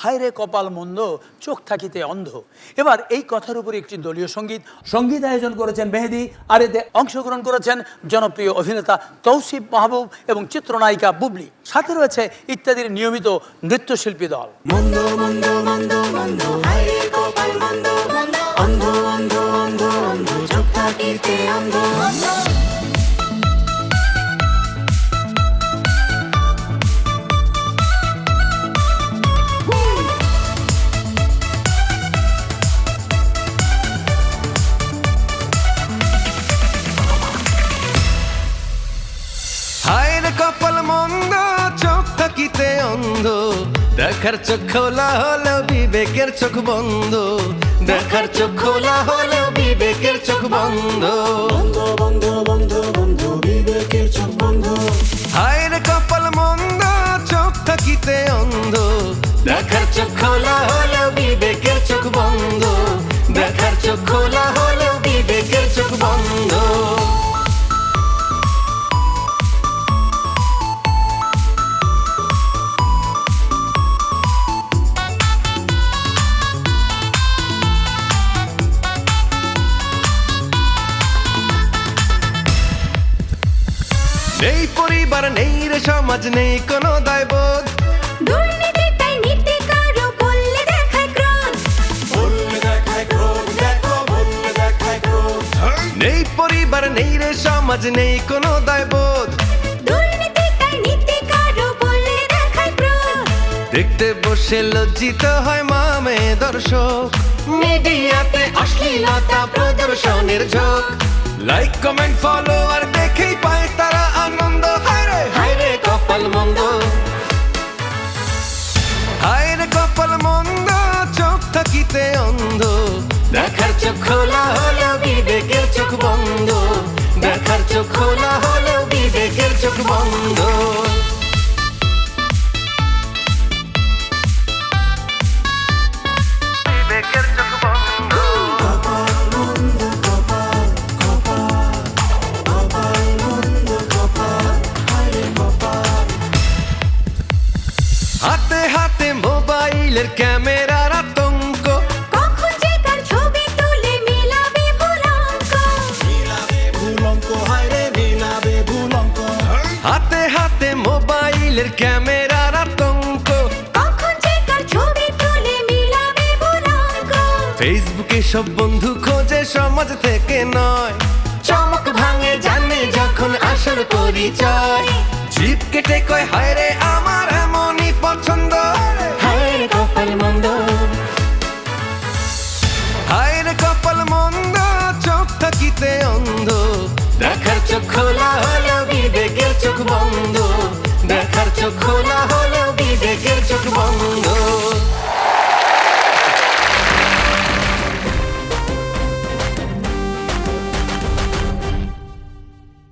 হায় রে কপাল মন্দ, চোখ থাকিতে অন্ধ। এবার এই কথার উপরে একটি দলীয় সংগীত সংগীত আয়োজন করেছেন মেহেদি, আর এতে অংশগ্রহণ করেছেন জনপ্রিয় অভিনেতা তৌসিফ মাহবুব এবং চিত্রনায়িকা বুবলি। সাথে রয়েছে ইত্যাদির নিয়মিত নৃত্যশিল্পী দল। মন্দ মন্দ মন্দ মন্দ কপাল মন্দ অন্ধ অন্ধ অন্ধ অন্ধ, চোখ থাকিতে অন্ধ। থাকিতে অন্ধ দেখার চোখ খোলা হলেও বিবেকের চোখ বন্ধ। দেখার চোখ খোলা হলেও বিবেকের চোখ বন্ধ। বন্ধ বন্ধ বন্ধ বন্ধ বিবেকের চোখ বন্ধ। হায় কপাল মন্দ চোখ থাকিতে অন্ধ। দেখার চোখ খোলা হলেও বিবেকের চোখ বন্ধ। দেখার চোখ খোলা নেই পরিবার নেই রে সমাজ নেই কোনো দায়বোধ। নেই পরিবার নেই রে সমাজ নেই কোনো দায়বোধ। ক্রোধ। দেখতে বসে লজ্জিত হয় মামে দর্শক। মিডিয়াতে অশ্লীলতা প্রদর্শনের ঝোঁক। লাইক কমেন্ট ফলোয়ার দেখেই পায় তারা আনন্দ। হায়রে হায়রে কপাল মন্দ। হায়রে কপাল মন্দ, চোখ থাকিতে অন্ধ। দেখার চোখ খোলা হলো, বিবেকের চোখ বন্ধ। দেখার চোখ খোলা হলো, বিবেকের চোখ বন্ধ। হাতে হাতে মোবাইলের ক্যামেরার আতঙ্ক কখন যে কার ছবি তুলে মিলাবে ফেসবুকে সব বন্ধু খোঁজে সমাজ থেকে নয়। চমক ভাঙে জানে যখন আসল পরিচয়। জিপ কেটে কয় হায় রে আমার